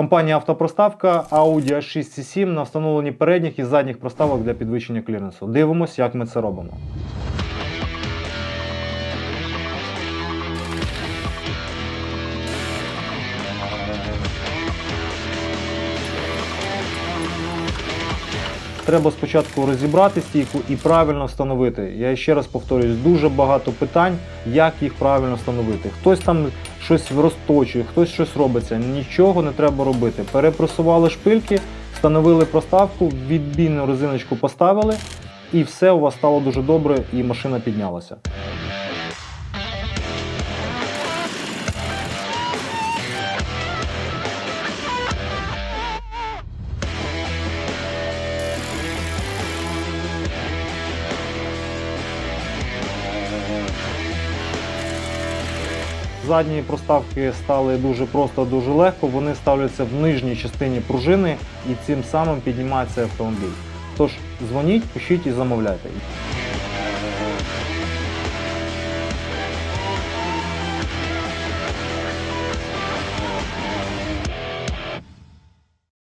Компанія Автопроставка Audi A6 C7 на встановленні передніх і задніх проставок для підвищення кліренсу. Дивимось, як ми це робимо. Треба спочатку розібрати стійку і правильно встановити. Я ще раз повторюсь, дуже багато питань, як їх правильно встановити. Хтось там щось розточує, хтось щось робиться. Нічого не треба робити. Перепресували шпильки, встановили проставку, відбійну резиночку поставили, і все у вас стало дуже добре, і машина піднялася. Задні проставки стали дуже просто, дуже легко. Вони ставляться в нижній частині пружини і цим самим піднімається автомобіль. Тож дзвоніть, пишіть і замовляйте.